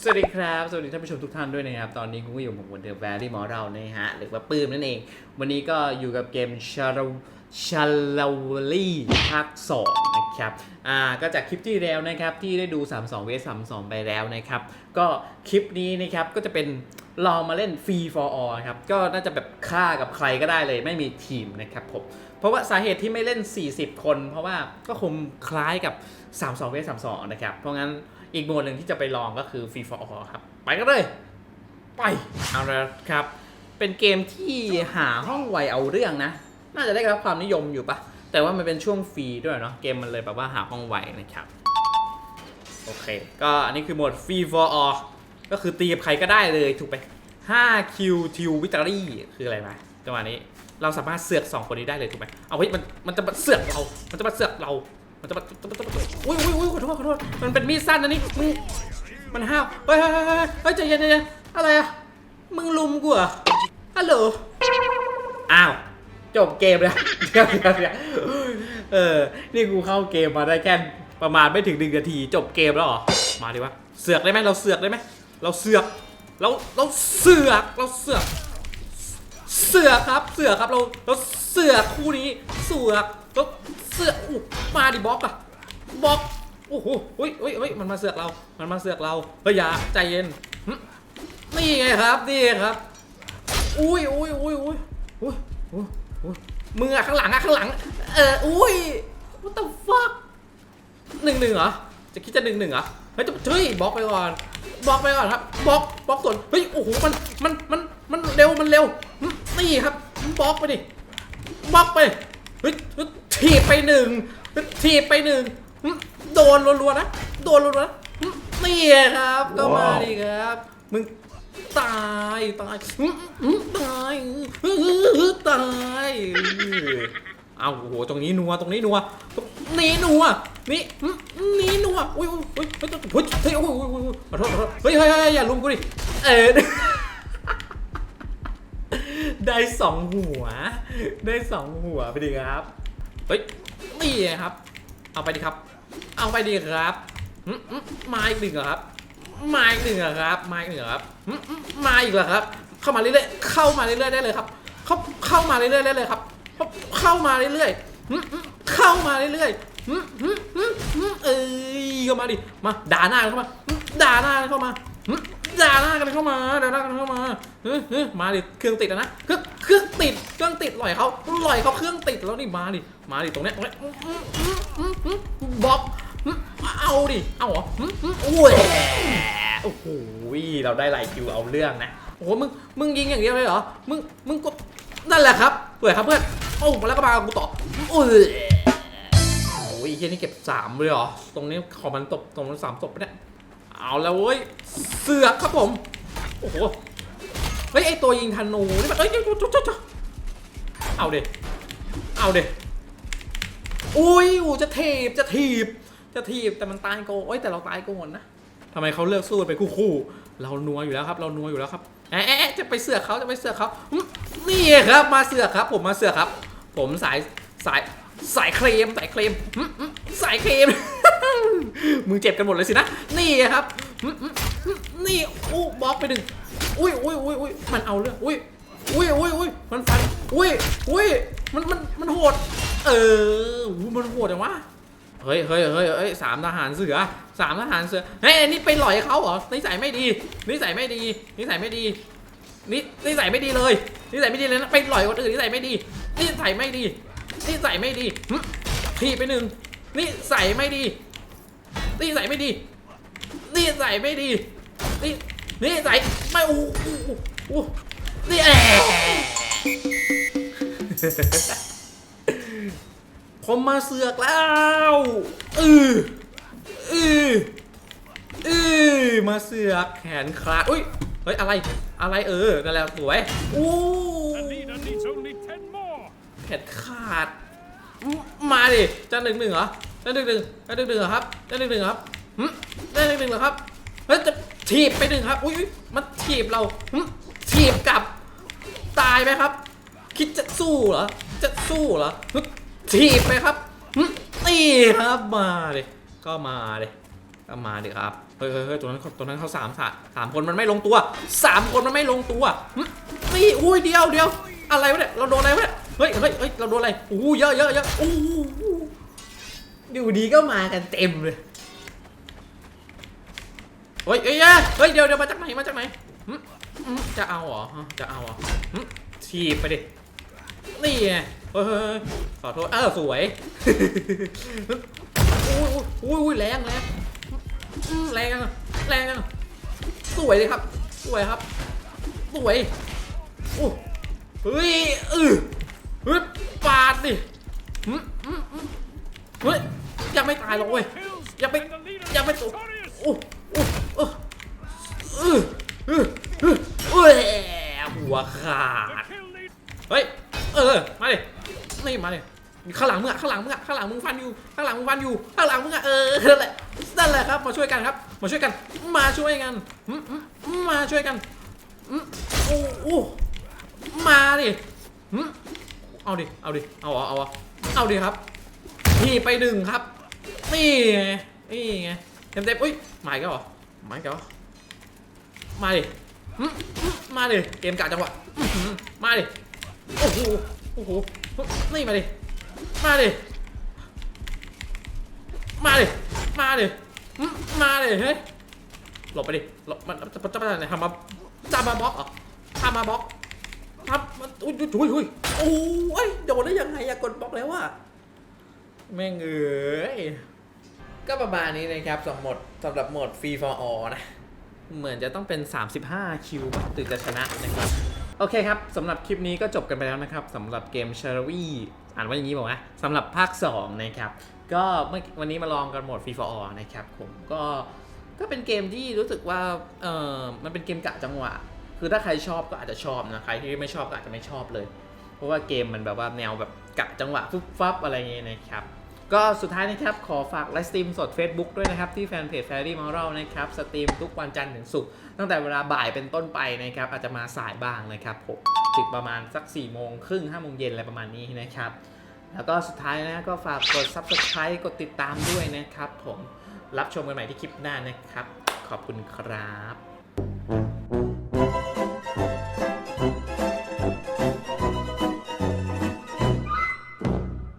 สวัสดีครับ สวัสดีท่านผู้ชมทุกท่านด้วยนะครับ ตอนนี้คุณก็อยู่กับผมเดอะแวรี่หมอเรานะฮะ หรือว่าปื้มนั่นเอง วันนี้ก็อยู่กับเกมชาร์ชาลาวลี่ภาค2นะครับ อ่า ก็จากคลิปที่แล้วนะครับ ที่ได้ดู 32 vs 32 ไปแล้วนะครับ ก็คลิปนี้นะครับ ก็จะเป็นลองมาเล่นฟรี for all ครับ ก็น่าจะแบบฆ่ากับใครก็ได้เลย ไม่มีทีมนะครับผม เพราะว่าสาเหตุที่ไม่เล่น 40 คน เพราะว่าก็คงคล้ายกับ 32 vs 32 นะครับ เพราะงั้น อีกโหมดหนึ่งที่จะไปลองก็คือ Free for All ครับ ไปกันเลย ไปเอาละครับ เป็นเกมที่หาห้องไวเอาเรื่องนะ น่าจะได้รับความนิยมอยู่ปะแต่ว่ามันเป็นช่วงฟรีด้วยเนาะเกมมันเลยแบบว่าหาห้องไวนะครับโอเค ก็อันนี้คือโหมด Free for All ก็คือตีกับใครก็ได้เลยถูกไป5 Q t i l Victory คืออะไรมาจังหวะนี้เราสามารถเสือกสองคนนี้ได้เลยถูกไหมเอาเฮ้ยมันมันจะมาเสือกเรา มันจะมาเสือกเรา มันจะมาอุ้ยอุ้ยอุ้ยขอโทษขอโทษมันเป็นมีดสั้นนะนี่มึงมันห้าวเฮ้ยเฮ้ยเฮ้ยเฮ้ยเฮ้ยใจเย็นใจเย็นอะไรอะมึงลุมกูเหรอฮัลโหลอ้าวจบเกมแล้วเดี๋ยวเดี๋ยวเดี๋ยวเออ นี่กูเข้าเกมมาได้แค่ประมาณไม่ถึงหนึ่งนาที จบเกมแล้วหรอ มาดิวะ เสือกได้ไหมเราเสือกได้ไหมเราเสือก เราเราเสือก เราเสือก เสือกครับ เสือกครับ เราเราเสือกคู่นี้ เสือกเรา เสือกอู้มาดิบล็อกอะบล็อกโอ้โหเฮ้ยเฮ้ยเฮ้ยมันมาเสือกเรา มันมาเสือกเราเฮ้ยอย่าใจเย็นนี่ไงครับนี่ไงครับ อุ้ยอุ้ยอุ้ยอุ้ยอุ้ยอุ้ยอุ้ยมึงอะข้างหลังอะข้างหลัง เอออุ้ย what the fuck หนึ่งหนึ่งเหรอ จะคิดจะหนึ่งหนึ่งเหรอ เฮ้ยจะเฮ้ยบล็อกไปก่อนบล็อกไปก่อนครับบล็อกบล็อกส่วนเฮ้ยโอ้โหมันมันมันมันเร็วมันเร็วนี่ครับบล็อกไปดิบล็อกไปเฮ้ย ถีบไปหนึ่งถีบไปหนึ่งโดนรัวๆนะ โดนรัวๆนะนี่ครับ ก็มาดิครับ มึงตายตายตายตายเอาโอ้โหตรงนี้นัวตรงนี้นัวนี้นัวนี่นี่นัวอุ้ยอุ้ยอุ้ยเฮ้ยเฮ้ยเฮ้ยโอ้ยโอ้ยขอโทษขอโทษเฮ้ยเฮ้ยเฮ้ยอย่าลุมกูดิเออได้สองหัว ได้สองหัวไปดีครับ เฮ้ยนี่ไงครับ เอาไปดีครับ เอาไปดีครับมาอีกหนึ่งครับ มาอีกหนึ่งครับ มาอีกหนึ่งครับมาอีกเหรอครับ เข้ามาเรื่อยๆ เข้ามาเรื่อยๆได้เลยครับ เข้าเข้ามาเรื่อยๆได้เลยครับ เข้ามาเรื่อยๆ เข้ามาเรื่อยๆเอ้ยเข้ามาดิ มาด่าหน้าเข้ามา ด่าหน้าเข้ามา ด่าหน้ากันเข้ามาด่าหน้ากันเข้ามาเฮ้ยเฮ้ยมาดิเครื่องติดแล้วนะเครื่องเครื่องติดเครื่องติดลอยเขาลอยเขาเครื่องติดแล้วนี่มาดิมาดิตรงเนี้ยตรงเนี้ยหึหึหึหึหึบล็อกหึเอาดิเอาเหรอหึหึโอ้ยโอ้โหเราได้ไลายคิวเอาเรื่องนะโอ้โหมึงมึงยิงอย่างเดียวเลยเหรอมึงมึงกดนั่นแหละครับเปิดครับเพื่อนโอ้มาแล้วก็มากับกูต่อโอ้ยโอ้ยไอ้เฮียนี่เก็บสามเลยเหรอตรงนี้ขอมันตบตรงนั้นสามตบไปเนี่ย เอาแล้วเว้ย เสือกครับผม โอ้โห เฮ้ยไอตัวยิงธนูนี่มันเอ้ยเดี๋ยวจุ๊จุ๊จุ๊เอาเด็เอาเด็อุ้ยอูจะถีบจะถีบ จะถีบแต่มันตายโกโอ้ยแต่เราตายโกนนะทำไมเขาเลือกสู้เป็นคู่คู่ๆเรานัวอยู่แล้วครับ เรานัวอยู่แล้วครับแอะจะไปเสือกเขาจะไปเสือกเขานี่ครับมาเสือกครับ ผมมาเสือกครับ ผมสายสายสายเคลมสายเคลมสายเคลม มึงเจ็บกันหมดเลยสินะ นี่ครับ นี่อู้บล็อกไปหนึ่งอุ้ยอุ้ยอุ้ยอุ้ยมันเอาเรื่อง อุ้ยอุ้ยอุ้ยอุ้ยมันฟัน อุ้ยอุ้ยมันมันมันโหด เออมันโหดจังวะเฮ้ยเฮ้ยเฮ้ยเฮ้ยสามทหารเสือสามทหารเสือ เฮ้ย นี่ไปหล่อยเขาเหรอ นิสัยไม่ดี นิสัยไม่ดี นิสัยไม่ดี นินิสัยไม่ดีเลย นิสัยไม่ดีเลยนะ ไปหล่อยคนอื่นนิสัยไม่ดี นิสัยไม่ดี นิสัยไม่ดีหึทีบไปหนึ่งนิสัยไม่ดี นิสัยไม่ดีนิสัยไม่ดี นี่นี่สัยไม่อู้อู้อู้อู้นี่แอะผมมาเสือกแล้วอืออืออือมาเสือกแขนขาดอุ้ย เฮ้ย อะไร อะไรเออ นั่นแหละสวยอู้ Anita needs only ten more. แขนขาด มาดิจะหนึ่งหนึ่งเหรอ จะหนึ่งหนึ่งจะหนึ่งหนึ่งเหรอครับจะหนึ่งหนึ่งเหรอครับหึจะหนึ่งหนึ่งเหรอครับเฮ้ยจะถีบไปหนึ่งครับ อุ้ยมันถีบเราหึถีบกลับ ตายไหมครับ คิดจะสู้เหรอ จะสู้เหรอหึถีบไปครับหึนี่ครับมาดิก็มาดิก็มาดิครับฮ้ยเฮ้ยเฮ้ยตัวนั้นตัวนั้นเขาสามสามสามคนมันไม่ลงตัวสามคนมันไม่ลงตัวหึนี่อุ้ยเดียวเดียวอะไรวะเนี่ย เราโดนอะไรวะเนี่ย เฮ้ยเฮ้ยเฮ้ยเราโดนอะไรโอ้เยอะเยอะเยอะโอ้ โหอยู่ดีก็มากันเต็มเลยเฮ้ยเฮ้ยเฮ้ยเดี๋ยวเดี๋ยวมาจากไหนมาจากไหนหึหึจะเอาเหรอฮะจะเอาเหรอหึทีบไปดินี่ไงเฮ้ยเฮ้ยเฮ้ยขอโทษเออสวยอุ้ยอุ้ยอุ้ยแรงแรงอืมแรงอะแรงอะสวยเลยครับสวยครับสวยโอ้เฮ้ยเออเฮ้ยปาดดิอืมอืมอืมเฮ้ย ยังไม่ตายหรอกเว้ย Kills, Ya me- and the leader ya is me- victorious. โอ้โอ้เออเออเออเอ้ยหัวขาดเฮ้ยเออมาดินี่มาดิข้างหลังมึงอะข้างหลังมึงอะข้างหลังมึงฟันอยู่ข้างหลังมึงฟันอยู่ข้างหลังมึงอะเออนั่นแหละนั่นแหละครับมาช่วยกันครับ มาช่วยกัน มาช่วยกันมาช่วยกันมโอ้โอ้มาดิเอาดิเอาดิเอาเอเอาเอาดิครับนี่ไปหนึ่งครับ นี่ไงนี่ไงเต็มเต็มอุ้ยมาอีกแล้วเหรอมาอีกแล้วเหรอมาดิมาดิเกมกะจังหวะมาดิโอ้โหโอ้โหนี่มาดิมาดิมาดิมาดิมาดิเฮ้ยหลบไปดิหลบมันจะจะจะทำมาจะมาบล็อกเหรอทำมาบล็อกทำมันอุ้ยอุ้ยอุ้ยโอ้ยโดนได้ยังไงอะกดบล็อกแล้วอะ แม่งเอ้ยก็ประมาณนี้นะครับสำหรับหมดสำหรับหมด Free for All นะ เหมือนจะต้องเป็น 35 คิวถึงจะชนะนะครับ โอเคครับสำหรับคลิปนี้ก็จบกันไปแล้วนะครับสำหรับเกม c h a r v y อ่านว่าอย่างนี้บอกว่าสำหรับภาค 2 นะครับ ก็เมื่อวันนี้มาลองกันโหมด Free for All นะครับผมก็ก็เป็นเกมที่รู้สึกว่าเออมันเป็นเกมกะจังหวะ คือถ้าใครชอบก็อาจจะชอบนะใครที่ไม่ชอบก็อาจจะไม่ชอบเลย เพราะว่าเกมมันแบบว่าแนวแบบกะจังหวะฟุบฟับอะไรเงี้ยนะครับ ก็สุดท้ายนะครับ ขอฝากไลฟ์สตรีมสด Facebook ด้วยนะครับ ที่แฟนเพจ Fairy Moral นะครับ สตรีมทุกวันจันทร์ถึงศุกร์ตั้งแต่เวลาบ่ายเป็นต้นไปนะครับ อาจจะมาสายบ้างนะครับผมถึงประมาณสัก4ี่โมงครึ่งห้าโมงเย็นอะไรประมาณนี้นะครับ แล้วก็สุดท้ายนะก็ฝากกด Subscribe กดติดตามด้วยนะครับผมรับชมกันใหม่ที่คลิปหน้านะครับ ขอบคุณครับ